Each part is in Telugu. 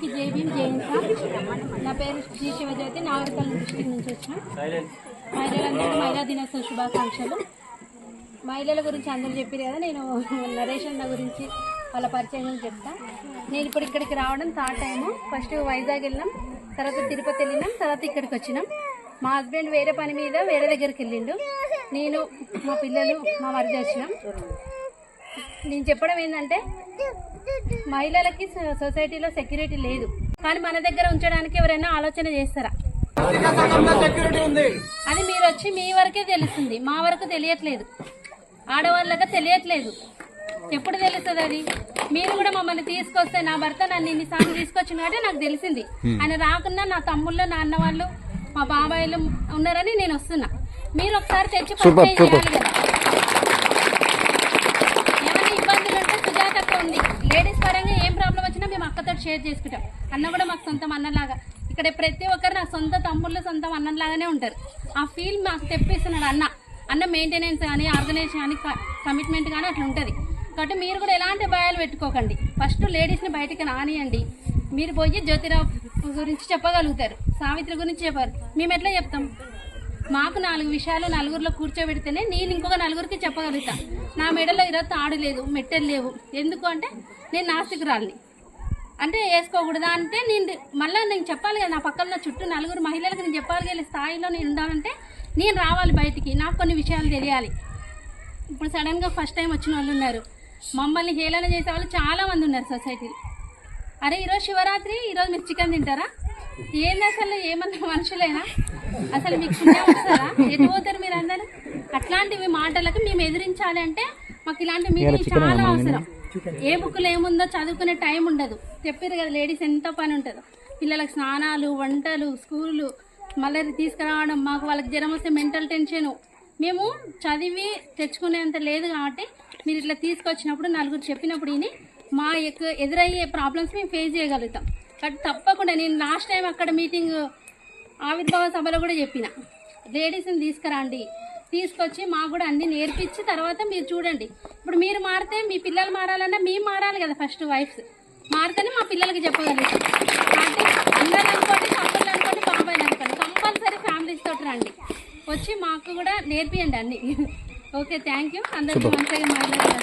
అందరికీ జై భీమ్ జై నా పేరు జీ శివజ్యోతి నాగరికల్ డిస్టిక్ నుంచి వచ్చిన మహిళలందరికీ మహిళా దినోత్సవ శుభాకాంక్షలు. మహిళల గురించి అందరూ చెప్పారు కదా నేను నరేష్ గురించి వాళ్ళ పరిచయం చెప్తా. నేను ఇప్పుడు ఇక్కడికి రావడం థర్డ్ టైము. ఫస్ట్ వైజాగ్ వెళ్ళినాం తర్వాత తిరుపతి వెళ్ళినాం తర్వాత ఇక్కడికి వచ్చినాం. మా హస్బెండ్ వేరే పని మీద వేరే దగ్గరికి వెళ్ళిండు. నేను మా పిల్లలు మా మరిది వచ్చినాం. నేను చెప్పడం ఏంటంటే మహిళలకి సొసైటీలో సెక్యూరిటీ లేదు. కానీ మన దగ్గర ఉంచడానికి ఎవరైనా ఆలోచన చేస్తారా? అది మీరు వచ్చి మీ వరకే తెలుస్తుంది. మా వరకు తెలియట్లేదు. ఆడవాళ్ళగా తెలియట్లేదు. ఎప్పుడు తెలుస్తుంది అది? మీరు కూడా మమ్మల్ని తీసుకొస్తే నా భర్త నన్ను ఇన్నిసార్లు తీసుకొచ్చిన కాబట్టి నాకు తెలిసింది. ఆయన రాకున్నా నా తమ్ముళ్ళు నా అన్న వాళ్ళు మా బాబాయిలు ఉన్నారని నేను వస్తున్నా. మీరు ఒకసారి తెచ్చి పరిచయం చేయాలి కదా ఏమైనా ఇబ్బందులు ఉంటే సుజాత అక్క ఉంది లేడీస్ పరంగా ఏం ప్రాబ్లం వచ్చినా మేము అక్కతో షేర్ చేసుకుంటాం. అన్న కూడా మాకు సొంతం అన్నలాగా. ఇక్కడ ప్రతి ఒక్కరు నా సొంత తమ్ముళ్ళు సొంతం అన్నలాగానే ఉంటారు. ఆ ఫీల్ మాకు తెప్పిస్తున్నాడు అన్న. అన్న మెయింటెనెన్స్ కానీ ఆర్గనైజేషన్ కానీ కమిట్మెంట్ కానీ అట్లా ఉంటుంది. కాబట్టి మీరు కూడా ఎలాంటి భయాలు పెట్టుకోకండి. ఫస్ట్ లేడీస్ని బయటికి రానియండి. మీరు పోయి జ్యోతిరావు గురించి చెప్పగలుగుతారు. సావిత్రి గురించి చెప్పారు. మేము ఎట్లా చెప్తాం? మాకు నాలుగు విషయాలు నలుగురిలో కూర్చోబెడితేనే నేను ఇంకొక నలుగురికి చెప్పగలుగుతా. నా మెడలో ఈరోజు తాడు లేదు మెట్టెలు లేవు. ఎందుకు అంటే నేను నాస్తికురాలిని. అంటే వేసుకోకూడదా అంటే నేను మళ్ళీ నేను చెప్పాలి కదా నా పక్కన చుట్టూ నలుగురు మహిళలకు నేను చెప్పాలి కదా స్థాయిలో నేను ఉండాలంటే నేను రావాలి బయటికి. నాకు కొన్ని విషయాలు తెలియాలి. ఇప్పుడు సడన్గా ఫస్ట్ టైం వచ్చిన వాళ్ళు ఉన్నారు. మమ్మల్ని హేళన చేసే వాళ్ళు చాలా మంది ఉన్నారు సొసైటీలో అరే ఈరోజు శివరాత్రి ఈరోజు మీరు చికెన్ తింటారా? ఏంది అసలు? ఏమన్నా మనుషులేనా? అసలు మీకు పుణ్యం వస్తారా ఎటు పోతారు మీరు అందరూ అట్లాంటివి మాటలకు మేము ఎదిరించాలి అంటే మాకు ఇలాంటి మీటింగ్ చాలా అవసరం. ఏ బుక్లో ఏముందో చదువుకునే టైం ఉండదు. చెప్పారు కదా లేడీస్ ఎంత పని ఉంటుందో. పిల్లలకు స్నానాలు వంటలు స్కూళ్ళు మళ్ళీ తీసుకురావడం మాకు వాళ్ళకి జ్వరం వస్తే మెంటల్ టెన్షన్ మేము చదివి తెచ్చుకునేంత లేదు కాబట్టి మీరు ఇట్లా తీసుకొచ్చినప్పుడు నలుగురు చెప్పినప్పుడు ఇని మా యొక్క ఎదురయ్యే ప్రాబ్లమ్స్ మేము ఫేస్ చేయగలుగుతాం. బట్ తప్పకుండా నేను లాస్ట్ టైం అక్కడ మీటింగ్ ఆవిర్భావ సభలో కూడా చెప్పిన. లేడీస్ని తీసుకురండి. తీసుకొచ్చి మాకు కూడా అన్ని నేర్పించి తర్వాత మీరు చూడండి. ఇప్పుడు మీరు మారితే మీ పిల్లలు మారాలన్నా మేము మారాలి కదా ఫస్ట్ వైఫ్స్ మారితేనే మా పిల్లలకి చెప్పగలుగుతాం. కాబట్టి అందరూ అనుకోండి తమ్ముళ్ళు అనుకోండి బాబాయ్లు అనుకోండి కంపల్సరీ ఫ్యామిలీస్ తోటి రండి. వచ్చి మాకు కూడా నేర్పియండి అన్ని. ఓకే థ్యాంక్ యూ అందరికీ మంచిగా మాట్లాడారు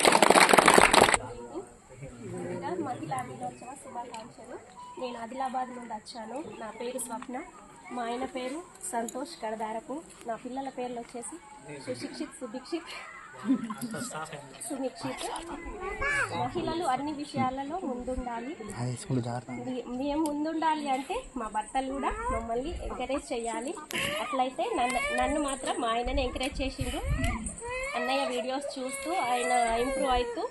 మహిళా దినోత్సవ శుభాకాంక్షలు నేను ఆదిలాబాద్ నుండి వచ్చాను. నా పేరు స్వప్న. మా ఆయన పేరు సంతోష్ కడదారపు నా పిల్లల పేర్లు వచ్చేసి సుశిక్షిత్ సుభిక్షిత్. సునిక్షిత్ మహిళలు అన్ని విషయాలలో ముందుండాలి. మేము ముందుండాలి అంటే మా భర్తలు కూడా మమ్మల్ని ఎంకరేజ్ చేయాలి. అట్లయితే నన్ను నన్ను మాత్రం మా ఆయనని ఎంకరేజ్ చేసిండు. అన్నయ్య వీడియోస్ చూస్తూ ఆయన ఇంప్రూవ్ అవుతూ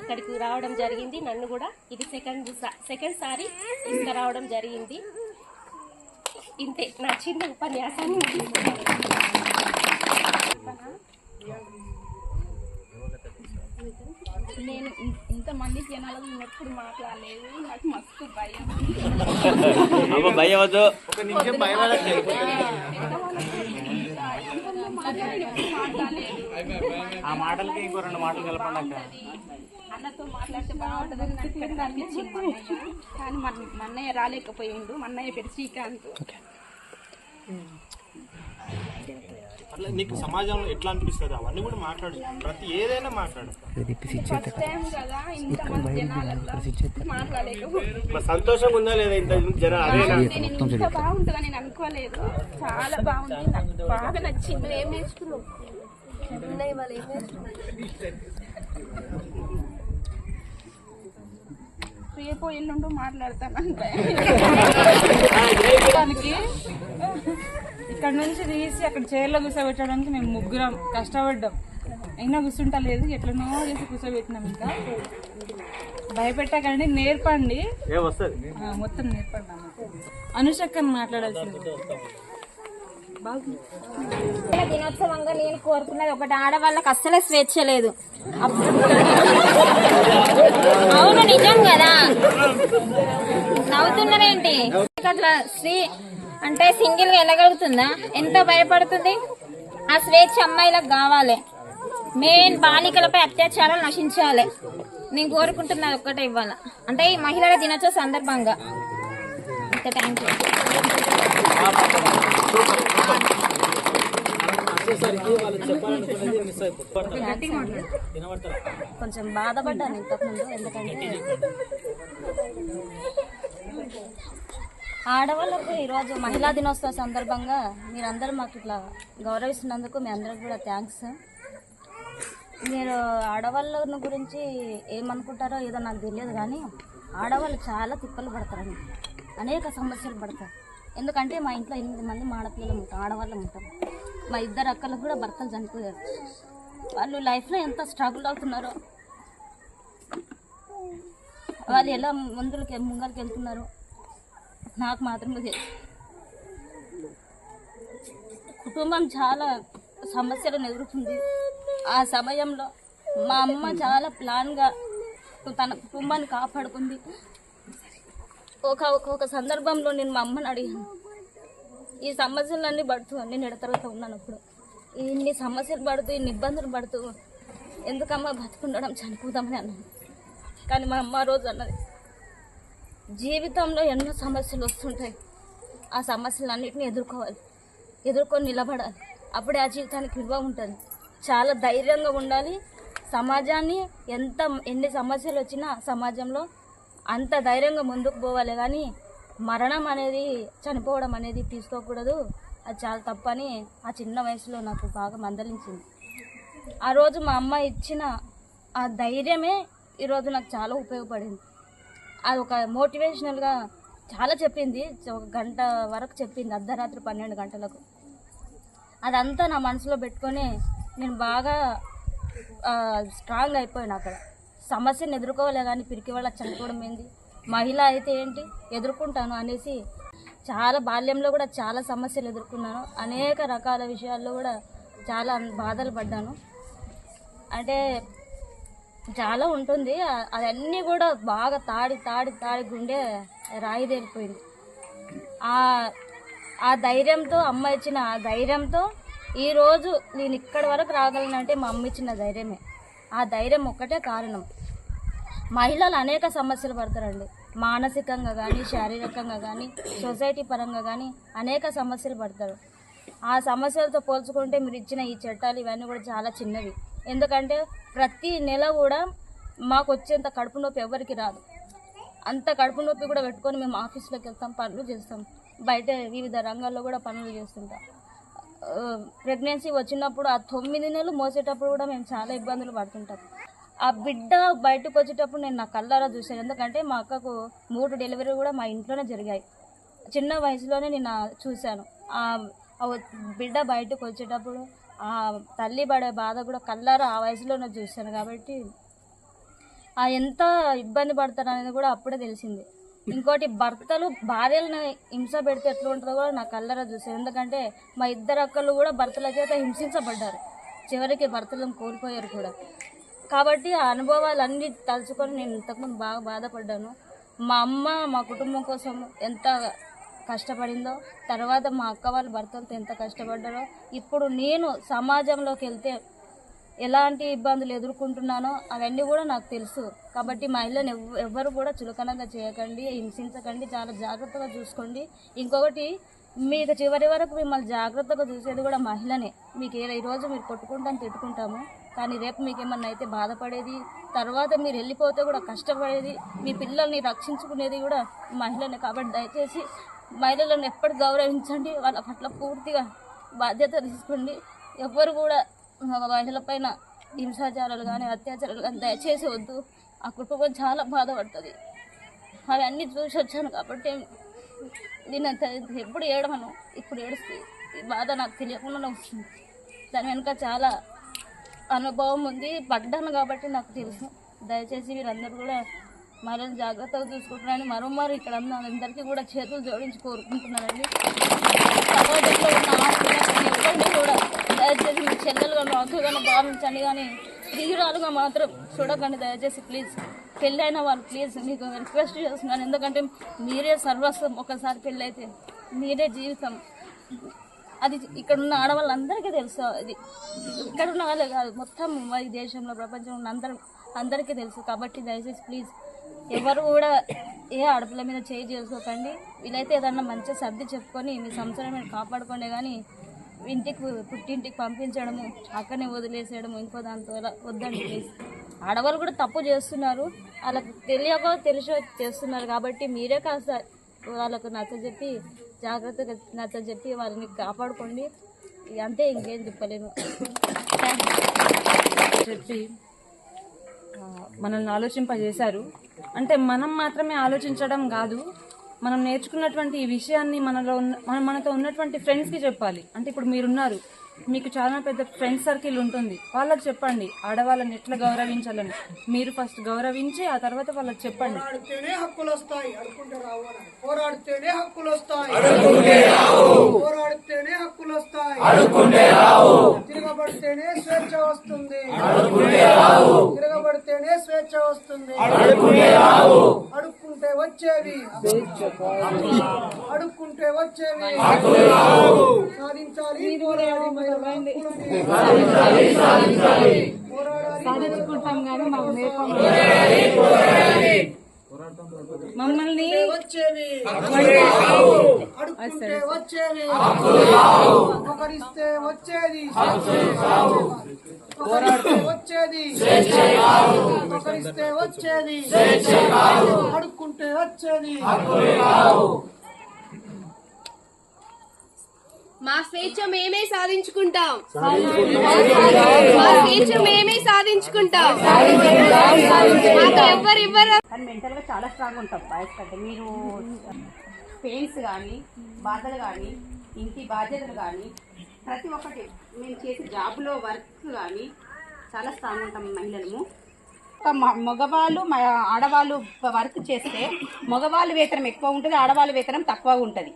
ఇక్కడికి రావడం జరిగింది. నన్ను కూడా ఇది సెకండ్ సెకండ్ సారి తీసుకురావడం జరిగింది. ఇంతే నా చిన్న ఉపన్యాసాన్ని. నేను ఇంతమంది జనాలకు నేను ఎప్పుడు మాట్లాడలేదు. నాకు మస్తు భయం. అమ్మ భయం వద్దు ఆ మాటలకి ఇంకో రెండు మాటలు కలపండి అన్నతో మాట్లాడితే అనిపించింది అన్నయ్య. కానీ మన మా అన్నయ్య రాలేకపోయిండు. మా అన్నయ్య పేరు శ్రీకాంత్. అట్లా నీకు సమాజంలో ఎట్లా అనిపిస్తుంది? అవన్నీ కూడా మాట్లాడు. ప్రతి ఏదైనా మాట్లాడు. సంతోషంగా ఉందా లేదా ఇంత జన అదేనా నేను ఇంత బాగుంటుందని నేను అనుకోలేదు. చాలా బాగుంది. నాకు బాగా నచ్చింది. ఏం నేర్చుకున్నావు? రేపు ఎల్లుండో మాట్లాడతానంటే దానికి ఇక్కడ నుంచి తీసి అక్కడ చైర్లో కూర్చోబెట్టడానికి మేము ముగ్గురం కష్టపడ్డాం. అయినా కూర్చుంటా లేదు ఎట్లనో చేసి కూర్చోబెట్టినాం ఇంకా. భయపెట్టకండి నేర్పండి. ఏం వస్తుంది. ఆ, మొత్తం నేర్పండి. అనుషక్కని మాట్లాడాల్సింది. దినోత్సవంగా నేను కోరుకున్నది ఒకటి ఆడవాళ్ళకి అస్సలే స్వేచ్ఛ లేదు. అవును నిజం కదా? నవ్వుతున్నారేంటి అట్లా స్త్రీ అంటే సింగిల్గా వెళ్ళగలుగుతుందా? ఎంత భయపడుతుంది? ఆ స్వేచ్ఛ అమ్మాయిలకు కావాలి. మెయిన్ బాలికలపై అత్యాచారాలు నశించాలి. నేను కోరుకుంటున్నది ఒక్కటే ఇవ్వాలి? అంటే ఈ మహిళల దినోత్సవ సందర్భంగా. థ్యాంక్ యూ కొంచెం బాధపడ్డాను ఇంతకుముందు ఎందుకంటే ఆడవాళ్ళకు ఈరోజు మహిళా దినోత్సవం సందర్భంగా మీరందరూ మాకు ఇట్లా గౌరవిస్తున్నందుకు మీ అందరికి కూడా థ్యాంక్స్ మీరు ఆడవాళ్ళ గురించి ఏమనుకుంటారో ఏదో నాకు తెలియదు కానీ ఆడవాళ్ళు చాలా తిప్పలు పడతారండి. అనేక సమస్యలు పడతారు. ఎందుకంటే మా ఇంట్లో ఎనిమిది మంది మా ఆడపిల్లలు ఉంటాం ఆడవాళ్ళం ఉంటాం మా ఇద్దరు అక్కలు కూడా భర్తలు చనిపోయారు. వాళ్ళు లైఫ్లో ఎంత స్ట్రగుల్ అవుతున్నారో వాళ్ళు ఎలా ముందులకి ముంగలకి వెళ్తున్నారు నాకు మాత్రమే తెలుసు. కుటుంబం చాలా సమస్యలను ఎదుర్కొంది. ఆ సమయంలో మా అమ్మ చాలా ప్లాన్గా తన కుటుంబాన్ని కాపాడుకుంది. ఒక ఒక సందర్భంలో నేను మా అమ్మని అడిగాను. ఈ సమస్యలన్నీ పడుతూ నేను ఎడతరగత ఉన్నాను అప్పుడు. ఇన్ని సమస్యలు పడుతూ ఇన్ని ఇబ్బందులు పడుతూ ఎందుకమ్మా బతుకుండడం చనిపోదామని అన్నాను. కానీ మా అమ్మ రోజు అన్నది జీవితంలో ఎన్నో సమస్యలు వస్తుంటాయి. ఆ సమస్యలన్నింటినీ ఎదుర్కోవాలి. ఎదుర్కొని నిలబడాలి. అప్పుడే ఆ జీవితానికి విలువ ఉంటుంది. చాలా ధైర్యంగా ఉండాలి. సమాజాన్ని ఎంత ఎన్ని సమస్యలు వచ్చినా సమాజంలో అంత ధైర్యంగా ముందుకు పోవాలి. కానీ మరణం అనేది చనిపోవడం అనేది తీసుకోకూడదు. అది చాలా తప్పని ఆ చిన్న వయసులో నాకు బాగా మందలించింది. ఆ రోజు మా అమ్మ ఇచ్చిన ఆ ధైర్యమే ఈరోజు నాకు చాలా ఉపయోగపడింది. అది ఒక మోటివేషనల్గా చాలా చెప్పింది. ఒక గంట వరకు చెప్పింది. అర్ధరాత్రి పన్నెండు గంటలకు. అదంతా నా మనసులో పెట్టుకొని నేను బాగా స్ట్రాంగ్ అయిపోయాను అక్కడ. సమస్యను ఎదుర్కోవాలి కానీ పిరికి వాళ్ళ చనిపోవడం ఏంది? మహిళ అయితే ఏంటి? ఎదుర్కొంటాను అనేసి చాలా బాల్యంలో కూడా చాలా సమస్యలు ఎదుర్కొన్నాను. అనేక రకాల విషయాల్లో కూడా చాలా బాధలు పడ్డాను. అంటే చాలా ఉంటుంది. అవన్నీ కూడా బాగా తాడి తాడి తాడి గుండె రాయిదేరిపోయింది ఆ ఆ ధైర్యంతో అమ్మ ఇచ్చిన ఆ ధైర్యంతో ఈరోజు నేను ఇక్కడి వరకు రాగలనంటే మా అమ్మ ఇచ్చిన ధైర్యమే. ఆ ధైర్యం ఒక్కటే కారణం. మహిళలు అనేక సమస్యలు పడతారండి. మానసికంగా కానీ శారీరకంగా కానీ సొసైటీ పరంగా కానీ అనేక సమస్యలు పడతారు. ఆ సమస్యలతో పోల్చుకుంటే మీరు ఇచ్చిన ఈ చట్టాలు ఇవన్నీ కూడా చాలా చిన్నవి. ఎందుకంటే ప్రతి నెల కూడా మాకు వచ్చేంత కడుపు నొప్పి ఎవరికి రాదు. అంత కడుపు నొప్పి కూడా పెట్టుకొని మేము ఆఫీస్లోకి వెళ్తాం పనులు చేస్తాం. బయట వివిధ రంగాల్లో కూడా పనులు చేస్తుంటాం. ప్రెగ్నెన్సీ వచ్చినప్పుడు ఆ తొమ్మిది నెలలు మోసేటప్పుడు కూడా మేము చాలా ఇబ్బందులు పడుతుంటాం. ఆ బిడ్డ బయటకు వచ్చేటప్పుడు నేను నా కళ్ళారా చూశాను. ఎందుకంటే మా అక్కకు మూడు డెలివరీ కూడా మా ఇంట్లోనే జరిగాయి. చిన్న వయసులోనే నేను చూశాను. ఆ బిడ్డ బయటకు వచ్చేటప్పుడు ఆ తల్లి పడే బాధ కూడా కళ్ళారా ఆ వయసులోనే చూశాను కాబట్టి ఆ ఎంత ఇబ్బంది పడతారు అనేది కూడా అప్పుడే తెలిసింది. ఇంకోటి భర్తలు భార్యలను హింస పెడితే ఎట్లా ఉంటుందో కూడా నా కల్లరా చూసాను ఎందుకంటే మా ఇద్దరు అక్కలు కూడా భర్తల చేత హింసించబడ్డారు. చివరికి భర్తలను కోల్పోయారు కూడా. కాబట్టి ఆ అనుభవాలన్నీ తలుచుకొని నేను ఇంతకుముందు బాగా బాధపడ్డాను. మా అమ్మ మా కుటుంబం కోసం ఎంత కష్టపడిందో తర్వాత మా అక్క వాళ్ళ భర్తలతో ఎంత కష్టపడ్డారో ఇప్పుడు నేను సమాజంలోకి వెళ్తే ఎలాంటి ఇబ్బందులు ఎదుర్కొంటున్నానో అవన్నీ కూడా నాకు తెలుసు. కాబట్టి మహిళను ఎవ్ ఎవ్వరు కూడా చులకనంగా చేయకండి హింసించకండి చాలా జాగ్రత్తగా చూసుకోండి. ఇంకొకటి మీకు చివరి వరకు మిమ్మల్ని జాగ్రత్తగా చూసేది కూడా మహిళనే. మీకు ఏ ఈరోజు మీరు కొట్టుకుంటాం తిట్టుకుంటాము కానీ రేపు మీకు ఏమన్నా అయితే బాధపడేది తర్వాత మీరు వెళ్ళిపోతే కూడా కష్టపడేది మీ పిల్లల్ని రక్షించుకునేది కూడా మహిళనే. కాబట్టి దయచేసి మహిళలను ఎప్పటి గౌరవించండి వాళ్ళ పట్ల పూర్తిగా బాధ్యత తీసుకోండి. ఎవ్వరు కూడా మహిళల పైన హింసాచారాలు కానీ అత్యాచారాలు కానీ దయచేసి వద్దు. ఆ కుటుంబం చాలా బాధపడుతుంది. అవన్నీ చూసి వచ్చాను కాబట్టి నేను ఎప్పుడు ఏడవను. ఇప్పుడు ఏడుస్తే ఈ బాధ నాకు తెలియకుండా వస్తుంది. దాని వెనుక చాలా అనుభవం ఉంది పడ్డాను కాబట్టి నాకు తెలుసు. దయచేసి మీరందరూ కూడా మహిళలు జాగ్రత్తగా చూసుకుంటున్నారని మరోమారు ఇక్కడ అందరికీ కూడా చేతులు జోడించి కోరుకుంటున్నానండి. సమాజంలో ఉన్న కూడా దయచేసి మీ చెల్లెలుగా మీ భావించండి కానీ ప్రియురాలుగా మాత్రం చూడకండి దయచేసి ప్లీజ్. పెళ్ళైన వాళ్ళు ప్లీజ్ మీకు రిక్వెస్ట్ చేస్తున్నాను. ఎందుకంటే మీరే సర్వస్వం. ఒకసారి పెళ్ళైతే మీరే జీవితం. అది ఇక్కడ ఉన్న ఆడవాళ్ళందరికీ తెలుసు. అది ఇక్కడ ఉన్న వాళ్ళే కాదు మొత్తం ఈ దేశంలో ప్రపంచంలో ఉన్న అందరూ అందరికీ తెలుసు. కాబట్టి దయచేసి ప్లీజ్ ఎవరు కూడా ఏ ఆడపిల్ల మీద చేయి చేసుకోకండి వీలైతే ఏదన్నా మంచిగా సర్ది చెప్పుకొని మీ సంసారం మీరు కాపాడుకోండి కానీ ఇంటికి పుట్టింటికి పంపించడము అక్కడనే వదిలేసేయడము ఇంకో దాంతో వద్దండి ప్లీజ్ ఆడవాళ్ళు కూడా తప్పు చేస్తున్నారు. వాళ్ళకి తెలియక తెలిసి చేస్తున్నారు కాబట్టి మీరే కాస్త వాళ్ళకు నచ్చజెప్పి జాగ్రత్తగా నచ్చజెప్పి వాళ్ళని కాపాడుకోండి. అంతే ఇంకేం చెప్పలేను చెప్పి మనల్ని ఆలోచింపజేశారు. అంటే మనం మాత్రమే ఆలోచించడం కాదు మనం నేర్చుకున్నటువంటి ఈ విషయాన్ని మనలో ఉన్న మన మనతో ఉన్నటువంటి ఫ్రెండ్స్కి చెప్పాలి. అంటే ఇప్పుడు మీరున్నారు మీకు చాలా పెద్ద ఫ్రెండ్స్ సర్కిల్ ఉంటుంది. వాళ్ళకి చెప్పండి. ఆడవాళ్ళని ఎట్లా గౌరవించాలని. మీరు ఫస్ట్ గౌరవించి ఆ తర్వాత వాళ్ళకి చెప్పండి. హక్కులు వస్తాయి. పోరాడితేనే హక్కులు వస్తాయి పోరాడితేనే హక్కులు వస్తాయి తిరగబడితేనే స్వేచ్ఛ వస్తుంది. తిరగబడితేనే స్వేచ్ఛ వస్తుంది. అడుక్కుంటే వచ్చేవి. అడుక్కుంటే వచ్చేవి. సాధించాలి పోరాడి సాధించుకుంటాం కానీ మాకు మమ్మల్ని ఒకరిస్తే వచ్చేది. ఒకరిస్తే వచ్చేది. ఒకరిస్తే వచ్చేది. అడుక్కుంటే వచ్చేది. మా స్వేచ్ఛ మేమే సాధించుకుంటాం. మా స్వేచ్ఛ మేమే సాధించుకుంటాం. మాకు ఎవ్వరు ఇవ్వరు. కానీ మెంటల్గా చాలా స్ట్రాంగ్ ఉంటాం బాయ్స్ కంటే. మీరు పెయిన్స్ కానీ బాధలు కానీ ఇంటి బాధ్యతలు కానీ ప్రతి ఒక్కటి మేము చేసే జాబ్లో వర్క్ కానీ చాలా స్ట్రాంగ్ ఉంటాం మహిళలు ఒక మ- మగవాళ్ళు మ- ఆడవాళ్ళు వర్క్ చేస్తే మగవాళ్ళ వేతనం ఎక్కువ ఉంటుంది ఆడవాళ్ళ వేతనం తక్కువ ఉంటుంది.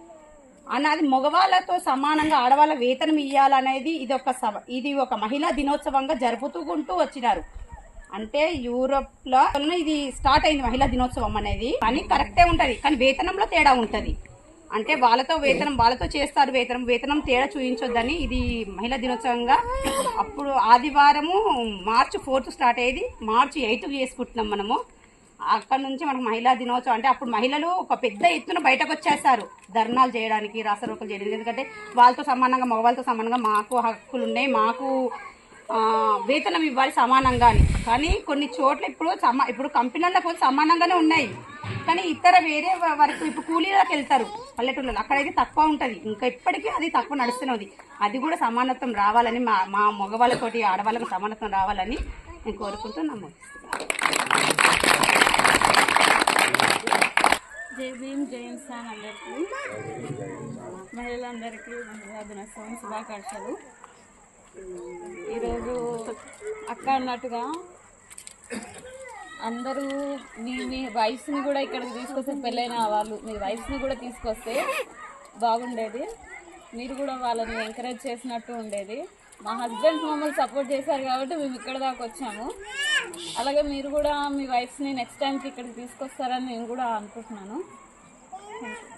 అన్నది మగవాళ్ళతో సమానంగా ఆడవాళ్ళ వేతనం ఇవ్వాలనేది ఇది ఒక సభ ఇది ఒక మహిళా దినోత్సవంగా జరుపుతూ వచ్చినారు. అంటే యూరోప్లో ఇది స్టార్ట్ అయింది మహిళా దినోత్సవం అనేది. కానీ కరెక్టే ఉంటది కానీ వేతనంలో తేడా ఉంటది. అంటే వాళ్ళతో వేతనం వాళ్ళతో చేస్తారు వేతనం వేతనం తేడా చూపించొద్దని ఇది మహిళా దినోత్సవంగా అప్పుడు ఆదివారము మార్చి ఫోర్త్ స్టార్ట్ అయ్యేది. మార్చి ఎయిత్ చేసుకుంటున్నాం మనము. అక్కడ నుంచి మనకు మహిళా దినోత్సవం అంటే అప్పుడు మహిళలు ఒక పెద్ద ఎత్తున బయటకు వచ్చేసారు ధర్నాలు చేయడానికి రాసరోకలు చేయడానికి. ఎందుకంటే వాళ్ళతో సమానంగా మగవాళ్ళతో సమానంగా మాకు హక్కులు ఉన్నాయి మాకు వేతనం ఇవ్వాలి సమానంగా అని కానీ కొన్ని చోట్ల ఇప్పుడు సమా ఇప్పుడు కంపెనీల్లో పోతే సమానంగానే ఉన్నాయి. కానీ ఇతర వేరే వరకు ఇప్పుడు కూలీలకు వెళ్తారు. పల్లెటూళ్ళలో అక్కడైతే తక్కువ ఉంటుంది. ఇంకా ఇప్పటికీ అది తక్కువ నడుస్తున్నది. అది కూడా సమానత్వం రావాలని మా మా మగవాళ్ళతోటి ఆడవాళ్ళకు సమానత్వం రావాలని నేను కోరుకుంటున్నాము జై భీమ్ జై ఇన్సాన్ అందరికీ మహిళలందరికీ మహిళా దినోత్సవం శుభాకాంక్షలు. ఈరోజు అక్క అన్నట్టుగా అందరూ మీ మీ వైఫ్ని కూడా ఇక్కడికి తీసుకొస్తే పెళ్ళైన వాళ్ళు మీ వైఫ్ని కూడా తీసుకొస్తే బాగుండేది. మీరు కూడా వాళ్ళని ఎంకరేజ్ చేసినట్టు ఉండేది. మా హస్బెండ్ మమ్మల్ని సపోర్ట్ చేశారు కాబట్టి మేము ఇక్కడ దాకా వచ్చాము. అలాగే మీరు కూడా మీ వైఫ్స్ని నెక్స్ట్ టైంకి ఇక్కడికి తీసుకొస్తారని నేను కూడా అనుకుంటున్నాను. Thank you